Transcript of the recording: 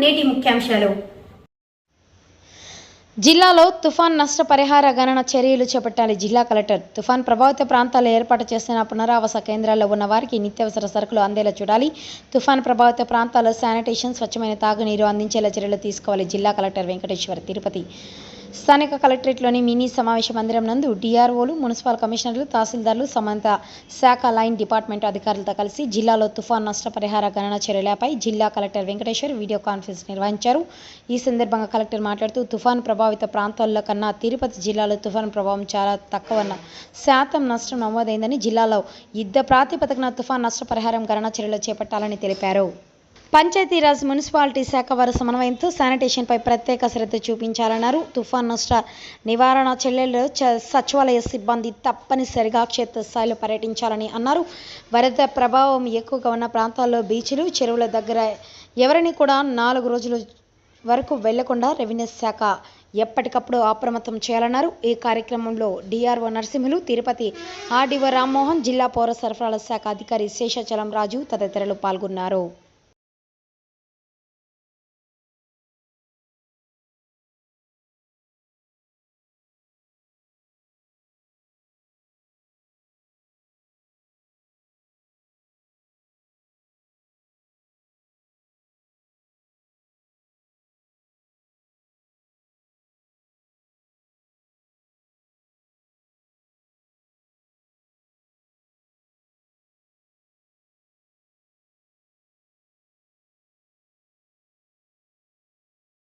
నేటి ముఖ్యాంశాలు. జిల్లాలో తుఫాన్ నష్టపరిహార గణన చర్యలు చేపట్టాలి జిల్లా కలెక్టర్. తుఫాన్ ప్రభావిత ప్రాంతాల్లో ఏర్పాటు చేసిన పునరావాస కేంద్రాల్లో ఉన్న వారికి నిత్యావసర సరుకులు అందేలా చూడాలి. తుఫాన్ ప్రభావిత ప్రాంతాల్లో శానిటేషన్ స్వచ్ఛమైన తాగునీరు అందించేలా చర్యలు తీసుకోవాలి జిల్లా కలెక్టర్ వెంకటేశ్వర్ తిరుపతి. స్థానిక కలెక్టరేట్లోని మినీ సమావేశ మందిరం నందు డిఆర్ఓలు మున్సిపల్ కమిషనర్లు తహసీల్దార్లు సంబంధిత శాఖ లైన్ డిపార్ట్మెంట్ అధికారులతో కలిసి జిల్లాలో తుఫాన్ నష్టపరిహార గణన చర్యలపై జిల్లా కలెక్టర్ వెంకటేశ్వర్ వీడియో కాన్ఫరెన్స్ నిర్వహించారు. ఈ సందర్భంగా కలెక్టర్ మాట్లాడుతూ తుఫాన్ ప్రభావిత ప్రాంతాల్లో కన్నా తిరుపతి జిల్లాలో తుఫాన్ ప్రభావం చాలా తక్కువ శాతం నష్టం నమోదైందని జిల్లాలో యుద్ధ ప్రాతిపదికన తుఫాన్ నష్టపరిహారం గణన చర్యలు చేపట్టాలని తెలిపారు. పంచాయతీరాజ్ మున్సిపాలిటీ శాఖ వారి సమన్వయంతో శానిటేషన్పై ప్రత్యేక శ్రద్ధ చూపించాలన్నారు. తుఫాన్ నష్ట నివారణ చర్యల్లో చ- సచివాలయ సిబ్బంది తప్పనిసరిగా క్షేత్రస్థాయిలో పర్యటించాలని అన్నారు. వరద ప్రభావం ఎక్కువగా ఉన్న ప్రాంతాల్లో బీచ్లు చెరువుల దగ్గర ఎవరిని కూడా నాలుగు రోజులు వరకు వెళ్ళకుండా రెవెన్యూ శాఖ ఎప్పటికప్పుడు అప్రమత్తం చేయాలన్నారు. ఈ కార్యక్రమంలో డిఆర్ఓ నరసింహులు తిరుపతి ఆర్డీఓ రామ్మోహన్ జిల్లా పౌర సరఫరాల శాఖ అధికారి శేషాచలం రాజు తదితరులు పాల్గొన్నారు.